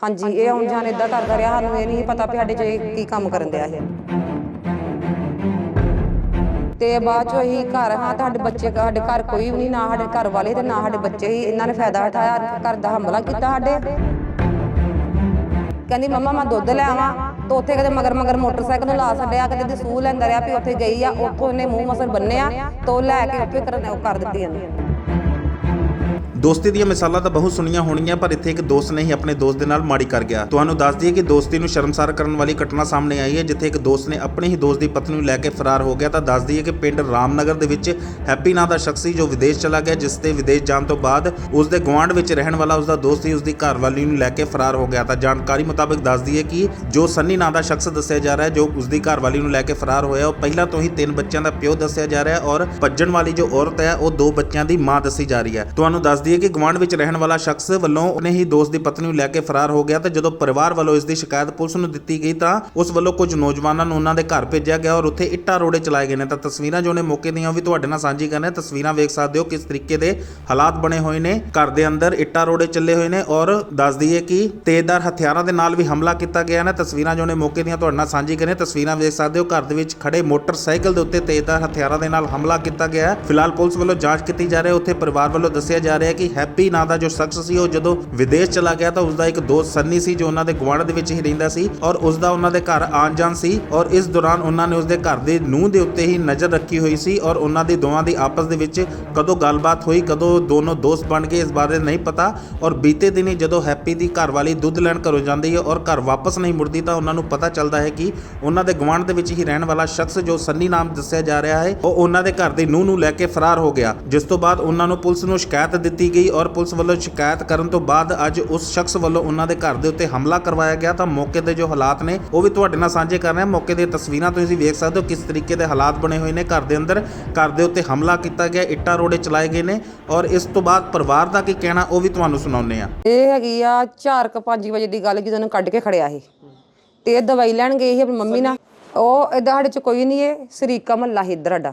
ਹਾਂਜੀ ਇਹ ਆਉਣ ਜਾਣ ਇਦਾਂ ਕਰਦਾ ਰਿਹਾ ਸਾਨੂੰ ਇਹ ਨਹੀਂ ਪਤਾ ਵੀ ਸਾਡੇ 'ਚ ਇਹ ਕੀ ਕੰਮ ਕਰਨ ਦਿਆ ਇਹ। ਤੇ ਬਾਅਦ ਚੋਂ ਅਸੀਂ ਘਰ ਹਾਂ ਤੁਹਾਡੇ ਬੱਚੇ ਸਾਡੇ ਘਰ ਕੋਈ ਵੀ ਨਹੀਂ ਨਾ ਸਾਡੇ ਘਰ ਵਾਲੇ ਤੇ ਨਾ ਸਾਡੇ ਬੱਚੇ ਹੀ ਇਹਨਾਂ ਨੇ ਫਾਇਦਾ ਉਠਾਇਆ ਘਰ ਦਾ ਹਮਲਾ ਕੀਤਾ ਸਾਡੇ। ਕਹਿੰਦੀ ਮੰਮਾ ਮੈਂ ਦੁੱਧ ਲੈ ਆਵਾਂ। ਤੇ ਉੱਥੇ ਕਦੇ ਮਗਰ ਮਗਰ ਮੋਟਰਸਾਈਕਲ ਨੂੰ ਲਾ ਛੱਡਿਆ ਕਦੇ ਦਸੂਹ ਲੈਂਦਾ ਰਿਹਾ ਵੀ ਉੱਥੇ ਗਈ ਆ ਉੱਥੋਂ ਇਹਨੇ ਮੂੰਹ ਮਸਲ ਬੰਨਿਆ ਤੇ ਲੈ ਕੇ ਉੱਥੇ ਕਰਨ ਉਹ ਕਰ ਦਿੱਤੀ ਇਹਨੂੰ। ਦੋਸਤੀ ਦੀਆਂ ਮਿਸਾਲਾਂ ਤਾਂ ਬਹੁਤ ਸੁਣੀਆਂ ਹੋਣਗੀਆਂ, ਪਰ ਇੱਥੇ ਇੱਕ ਦੋਸਤ ਨੇ ਹੀ ਆਪਣੇ ਦੋਸਤ ਦੇ ਨਾਲ ਮਾੜੀ ਕਰ ਗਿਆ। ਤੁਹਾਨੂੰ ਦੱਸ ਦਈਏ ਕਿ ਦੋਸਤੀ ਨੂੰ ਸ਼ਰਮਸਾਰ ਕਰਨ ਵਾਲੀ ਘਟਨਾ ਸਾਹਮਣੇ ਆਈ ਹੈ, ਜਿੱਥੇ ਇੱਕ ਦੋਸਤ ਨੇ ਆਪਣੇ ਹੀ ਦੋਸਤ ਦੀ ਪਤਨੀ ਨੂੰ ਲੈ ਕੇ ਫਰਾਰ ਹੋ ਗਿਆ। ਤਾਂ ਦੱਸ ਦਈਏ ਕਿ ਪਿੰਡ ਰਾਮਨਗਰ ਦੇ ਵਿੱਚ ਹੈਪੀ ਨਾਂ ਦਾ ਸ਼ਖਸ ਸੀ, ਜੋ ਵਿਦੇਸ਼ ਚਲਾ ਗਿਆ, ਜਿਸ ਤੇ ਵਿਦੇਸ਼ ਜਾਣ ਤੋਂ ਬਾਅਦ ਉਸ ਦੇ ਗੁਆਂਢ ਵਿੱਚ ਰਹਿਣ ਵਾਲਾ ਉਸ ਦਾ ਦੋਸਤ ਹੀ ਉਸ ਦੀ ਘਰਵਾਲੀ ਨੂੰ ਲੈ ਕੇ ਫਰਾਰ ਹੋ ਗਿਆ। ਤਾਂ ਜਾਣਕਾਰੀ ਮੁਤਾਬਕ ਦੱਸ ਦਈਏ ਕਿ ਜੋ ਸੰਨੀ ਨਾਂ ਦਾ ਸ਼ਖਸ ਦੱਸਿਆ ਜਾ ਰਿਹਾ ਹੈ ਜੋ ਉਸ ਦੀ ਘਰਵਾਲੀ ਨੂੰ ਲੈ ਕੇ ਫਰਾਰ ਹੋਇਆ, ਉਹ ਪਹਿਲਾਂ ਤੋਂ ਹੀ ਤਿੰਨ ਬੱਚਿਆਂ ਦਾ ਪਿਓ ਦੱਸਿਆ ਜਾ ਰਿਹਾ ਹੈ ਔਰ ਭੱਜਣ ਵਾਲੀ ਜੋ ਔਰਤ ਹੈ, ਉਹ ਦੋ ਬੱਚਿਆਂ ਦੀ ਮਾਂ ਦੱਸੀ ਜਾ ਰਹੀ ਹੈ। ਤੁਹਾਨੂੰ ਦੱਸ ਦਈਏ ਕਿ ਗੁਆਂਢ ਵਿੱਚ ਰਹਿਣ ਵਾਲਾ ਸ਼ਖਸ ਵੱਲੋਂ ਆਪਣੇ ਹੀ ਦੋਸਤ ਦੀ ਪਤਨੀ ਨੂੰ ਲੈ ਕੇ ਫਰਾਰ ਹੋ ਗਿਆ ਤੇ ਜਦੋਂ ਪਰਿਵਾਰ ਵੱਲੋਂ ਇਸ ਦੀ ਸ਼ਿਕਾਇਤ ਪੁਲਿਸ ਨੂੰ ਦਿੱਤੀ ਗਈ ਤਾਂ ਉਸ ਵੱਲੋਂ ਕੁਝ ਨੌਜਵਾਨਾਂ ਨੂੰ ਉਹਨਾਂ ਦੇ ਘਰ ਭੇਜਿਆ ਗਿਆ ਔਰ ਉੱਥੇ ਇੱਟਾਂ ਰੋੜੇ ਚਲਾਏ ਗਏ ਨੇ। ਤਾਂ ਤਸਵੀਰਾਂ ਜੋ ਨੇ ਮੌਕੇ ਦੀਆਂ ਵੀ ਤੁਹਾਡੇ ਨਾਲ ਸਾਂਝੀ ਕਰਨੇ ਤਸਵੀਰਾਂ ਵੇਖ ਸਕਦੇ ਹੋ ਕਿਸ ਤਰੀਕੇ ਦੇ ਹਾਲਾਤ ਬਣੇ ਹੋਏ ਨੇ। ਘਰ ਦੇ ਅੰਦਰ ਇੱਟਾਂ ਰੋੜੇ ਚੱਲੇ ਹੋਏ ਨੇ ਔਰ ਦੱਸ ਦਈਏ ਕਿ ਤੇਜ਼ਦਾਰ ਹਥਿਆਰਾਂ ਦੇ ਨਾਲ ਵੀ ਹਮਲਾ ਕੀਤਾ ਗਿਆ ਨੇ। ਤਸਵੀਰਾਂ ਜੋ ਨੇ ਮੌਕੇ ਦੀਆਂ ਤੁਹਾਡੇ ਨਾਲ ਸਾਂਝੀ ਕਰਨੇ ਤਸਵੀਰਾਂ ਵੇਖ ਸਕਦੇ ਹੋ ਘਰ ਦੇ ਵਿੱਚ ਖੜੇ ਮੋਟਰਸਾਈਕਲ ਦੇ ਉੱਤੇ ਤੇਜ਼ਦਾਰ ਹਥਿਆਰਾਂ ਦੇ ਨਾਲ ਹਮਲਾ ਕੀਤਾ ਗਿਆ। ਫਿਲਹਾਲ ਪੁਲਿਸ ਵੱਲੋਂ ਜਾਂਚ ਕੀਤੀ ਜਾ ਰਹੀ ਹੈ। ਉੱਥੇ ਪਰਿਵਾਰ ਵੱਲੋਂ ਦੱਸਿਆ ਜਾ ਰਿਹਾ ਹੈ ਕਿ ਹੈਪੀ ਨਾਂ ਦਾ ਜੋ ਸ਼ਖਸ ਸੀ, ਉਹ ਜਦੋਂ ਵਿਦੇਸ਼ ਚਲਾ ਗਿਆ ਤਾਂ ਉਸ ਦਾ ਇੱਕ ਦੋਸਤ ਸੰਨੀ ਸੀ ਜੋ ਉਹਨਾਂ ਦੇ ਗੁਆਂਢ ਦੇ ਵਿੱਚ ਹੀ ਰਹਿੰਦਾ ਸੀ ਔਰ ਉਸ ਦਾ ਉਹਨਾਂ ਦੇ ਘਰ ਆਣ ਜਾਣ ਸੀ ਔਰ ਇਸ ਦੌਰਾਨ ਉਹਨਾਂ ਨੇ ਉਸ ਦੇ ਘਰ ਦੇ ਨੂੰਹ ਦੇ ਉੱਤੇ ਹੀ ਨਜ਼ਰ ਰੱਖੀ ਹੋਈ ਸੀ ਔਰ ਉਹਨਾਂ ਦੀ ਦੋਵਾਂ ਦੀ ਆਪਸ ਦੇ ਵਿੱਚ ਕਦੋਂ ਗੱਲਬਾਤ ਹੋਈ, ਕਦੋਂ ਦੋਨੋਂ ਦੋਸਤ ਬਣ ਗਏ, ਇਸ ਬਾਰੇ ਨਹੀਂ ਪਤਾ ਔਰ ਬੀਤੇ ਦਿਨੀ ਜਦੋਂ ਹੈਪੀ ਦੀ ਘਰ ਵਾਲੀ ਦੁੱਧ ਲੈਣ ਘਰੋਂ ਜਾਂਦੀ ਹੈ ਔਰ ਘਰ ਵਾਪਸ ਨਹੀਂ ਮੁੜਦੀ ਤਾਂ ਉਹਨਾਂ ਨੂੰ ਪਤਾ ਚੱਲਦਾ ਹੈ ਕਿ ਉਹਨਾਂ ਦੇ ਗੁਆਂਢ ਦੇ ਵਿੱਚ ਹੀ ਰਹਿਣ ਵਾਲਾ ਸ਼ਖਸ ਜੋ ਸੰਨੀ ਨਾਮ ਦੱਸਿਆ ਜਾ ਰਿਹਾ ਹੈ, ਉਹ ਉਹਨਾਂ ਦੇ ਘਰ ਦੀ ਨੂੰਹ ਨੂੰ ਲੈ ਕੇ ਫਰਾਰ ਹੋ ਗਿਆ, ਜਿਸ ਤੋਂ ਬਾਅਦ ਉਹਨਾਂ ਨੂੰ ਪੁਲਿਸ ਨੂੰ ਸ਼ਿਕਾਇਤ ਦਿੱਤੀ ਗਈ ਔਰ ਪੁਲਿਸ ਵੱਲੋਂ ਸ਼ਿਕਾਇਤ ਕਰਨ ਤੋਂ ਬਾਅਦ ਅੱਜ ਉਸ ਸ਼ਖਸ ਵੱਲੋਂ ਉਹਨਾਂ ਦੇ ਘਰ ਦੇ ਉੱਤੇ ਹਮਲਾ ਕਰਵਾਇਆ ਗਿਆ ਤਾਂ ਮੌਕੇ ਦੇ ਜੋ ਹਾਲਾਤ ਨੇ, ਉਹ ਵੀ ਤੁਹਾਡੇ ਨਾਲ ਸਾਂਝੇ ਕਰ ਰਹੇ ਹਾਂ। ਮੌਕੇ ਦੀਆਂ ਤਸਵੀਰਾਂ ਤੁਸੀਂ ਵੇਖ ਸਕਦੇ ਹੋ ਕਿਸ ਤਰੀਕੇ ਦੇ ਹਾਲਾਤ ਬਣੇ ਹੋਏ ਨੇ। ਘਰ ਦੇ ਅੰਦਰ ਘਰ ਦੇ ਉੱਤੇ ਹਮਲਾ ਕੀਤਾ ਗਿਆ, ਇੱਟਾਂ ਰੋੜੇ ਚਲਾਏ ਗਏ ਨੇ ਔਰ ਇਸ ਤੋਂ ਬਾਅਦ ਪਰਿਵਾਰ ਦਾ ਕੀ ਕਹਿਣਾ, ਉਹ ਵੀ ਤੁਹਾਨੂੰ ਸੁਣਾਉਂਦੇ ਆ ਇਹ ਹੈਗੀ ਆ 4 ਕ 5 ਵਜੇ ਦੀ ਗੱਲ ਜਦੋਂ ਉਹਨੂੰ ਕੱਢ ਕੇ ਖੜਿਆ ਸੀ ਤੇ ਇਹ ਦਵਾਈ ਲੈਣ ਗਏ ਸੀ ਆਪਣੀ ਮੰਮੀ ਨਾਲ। ਉਹ ਇਦਾਂ ਸਾਡੇ ਚ ਕੋਈ ਨਹੀਂ ਇਹ, ਸਰੀਕਾ ਮਹੱਲਾ ਸੀ ਇੱਧਰ ਸਾਡਾ।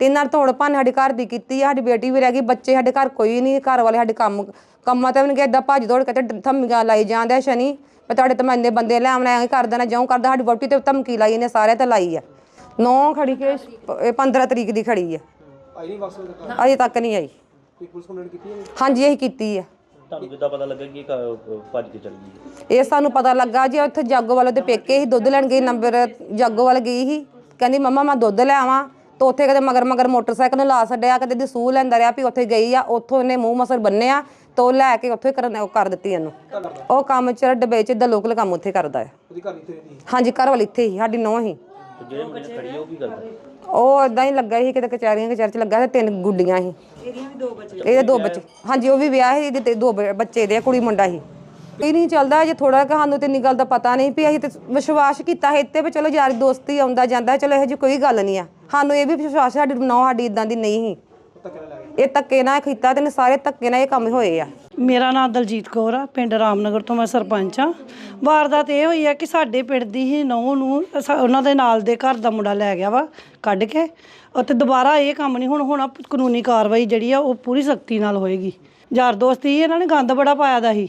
ਤੇ ਇਹਨਾਂ ਨੇ ਧੋੜ ਭੰਨ ਸਾਡੇ ਘਰ ਦੀ ਕੀਤੀ ਆ ਸਾਡੀ ਬੇਟੀ ਵੀ ਰਹਿ ਗਈ ਬੱਚੇ ਸਾਡੇ ਘਰ ਕੋਈ ਨਹੀਂ ਘਰ ਵਾਲੇ ਸਾਡੇ ਕੰਮ ਕੰਮਾਂ ਤੇ ਵੀ ਨਹੀਂ ਏਦਾਂ ਭੱਜ ਦੌੜ ਕੇ ਤੇ ਧਮਕੀਆਂ ਲਾਈ ਜਾਂਦੇ ਆ ਸ਼ਨੀ ਮੈਂ ਤੁਹਾਡੇ ਤੇ ਮੈਂ ਇੰਨੇ ਬੰਦੇ ਲੈ ਆਉਣਾ ਐਂ ਕਰ ਦੇਣਾ ਜਿਉਂ ਕਰਦਾ ਸਾਡੀ ਵੋਟੀ ਤੇ ਧਮਕੀ ਲਾਈ ਇਹਨੇ ਸਾਰੇ ਤੇ ਲਾਈ ਆ। ਨੌ ਖੜੀ ਕੇ ਇਹ 15 ਤਰੀਕ ਦੀ ਖੜੀ ਆ। ਆਈ ਨਹੀਂ ਅਜੇ ਤੱਕ ਨਹੀਂ ਆਈ। ਕੋਈ ਪੁਲਿਸ ਕੰਪਲੇਂਟ ਕੀਤੀ ਹੈ ਹਾਂਜੀ ਇਹੀ ਕੀਤੀ ਆ। ਤੁਹਾਨੂੰ ਕਿੱਦਾਂ ਪਤਾ ਲੱਗਾ ਕਿ ਕ- ਭੱਜ ਕੇ ਚਲੀ ਗਈ? ਇਹ ਸਾਨੂੰ ਪਤਾ ਲੱਗਾ ਜੀ ਉੱਥੇ ਜਾਗੋ ਵਾਲੇ ਦੇ ਪੇਕੇ ਹੀ ਦੁੱਧ ਲੈਣ ਗਈ ਨੰਬਰ ਜਾਗੋ ਵਾਲੇ ਗਈ ਸੀ ਕਹਿੰਦੀ ਮੰਮਾ ਮੈਂ ਦੁੱਧ ਲੈ ਆਵਾਂ। ਤੇ ਉੱਥੇ ਕਦੇ ਮਗਰ ਮਗਰ ਮੋਟਰਸਾਈਕਲ ਨੂੰ ਲਾ ਛੱਡਿਆ ਕਦੇ ਦਸੂਹ ਲੈਂਦਾ ਰਿਹਾ ਵੀ ਉੱਥੇ ਗਈ ਆ ਉੱਥੋਂ ਇਹਨੇ ਮੂੰਹ ਮਸਰ ਬੰਨਿਆ ਤੇ ਉਹ ਲੈ ਕੇ ਉੱਥੇ ਕਰਨ ਉਹ ਕਰ ਦਿੱਤੀ ਇਹਨੂੰ। ਉਹ ਕੰਮ ਚ ਡੱਬੇ ਚ ਦਾ ਲੋਕਲ ਕੰਮ ਉੱਥੇ ਕਰਦਾ ਹੈ। ਹਾਂਜੀ ਘਰ ਵਾਲੀ ਇੱਥੇ ਹੀ ਸਾਡੀ ਨੌਂ ਹੀ ਉਹ ਇਦਾਂ ਹੀ ਲੱਗਾ ਸੀ ਕਿਤੇ ਕਚਹਿਰੀਆਂ ਕਚਹਿਰ ਚ ਲੱਗਾ ਤੇ ਤਿੰਨ ਗੁੱਡੀਆਂ ਸੀ। ਇਹਦੀਆਂ ਵੀ ਦੋ ਬੱਚੇ। ਇਹਦੇ ਦੋ ਬੱਚੇ। ਹਾਂਜੀ ਉਹ ਵੀ ਵਿਆਹ ਸੀ ਇਹਦੇ ਤੇ ਦੋ ਬੱਚੇ ਦੇ ਕੁੜੀ ਮੁੰਡਾ ਸੀ। ਇਹ ਨਹੀਂ ਚੱਲਦਾ ਜੇ ਥੋੜਾ ਕਿ ਸਾਨੂੰ ਤੇ ਇੰਨੀ ਗੱਲ ਦਾ ਪਤਾ ਨਹੀਂ ਵੀ ਅਸੀਂ ਤੇ ਵਿਸ਼ਵਾਸ ਕੀਤਾ ਹੈ ਇੱਥੇ ਵੀ ਚਲੋ ਯਾਰ ਦੋਸਤੀ ਆਉਂਦਾ ਜਾਂਦਾ, ਚਲੋ ਇਹੋ ਜਿਹੀ ਕੋਈ ਗੱਲ ਨਹੀਂ ਆ। ਸਾਨੂੰ ਇਹ ਵੀ ਵਿਸ਼ਵਾਸ ਸਾਡੀ ਨੌ ਸਾਡੀ ਇਦਾਂ ਦੀ ਨਹੀਂ ਸੀ। ਇਹ ਧੱਕੇ ਨਾਲ ਕੀਤਾ ਤੇ ਸਾਰੇ ਧੱਕੇ ਨਾਲ ਇਹ ਕੰਮ ਹੋਏ ਆ। ਮੇਰਾ ਨਾਮ ਦਲਜੀਤ ਕੌਰ ਆ, ਪਿੰਡ ਰਾਮਨਗਰ ਤੋਂ ਮੈਂ ਸਰਪੰਚ ਆ। ਵਾਰਦਾਤ ਇਹ ਹੋਈ ਆ ਕਿ ਸਾਡੇ ਪਿੰਡ ਦੀ ਹੀ ਨੌਂ ਨੂੰ ਅਸਾ- ਉਹਨਾਂ ਦੇ ਨਾਲ ਦੇ ਘਰ ਦਾ ਮੁੰਡਾ ਲੈ ਗਿਆ ਵਾ ਕੱਢ ਕੇ। ਅਤੇ ਦੁਬਾਰਾ ਇਹ ਕੰਮ ਨਹੀਂ, ਹੁਣ, ਹੋਣਾ ਕਾਨੂੰਨੀ ਕਾਰਵਾਈ ਜਿਹੜੀ ਆ ਉਹ ਪੂਰੀ ਸਖਤੀ ਨਾਲ ਹੋਏਗੀ। ਯਾਰ ਦੋਸਤੀ ਇਹਨਾਂ ਨੇ ਗੰਦ ਬੜਾ ਪਾਇਆ ਦਾ ਸੀ।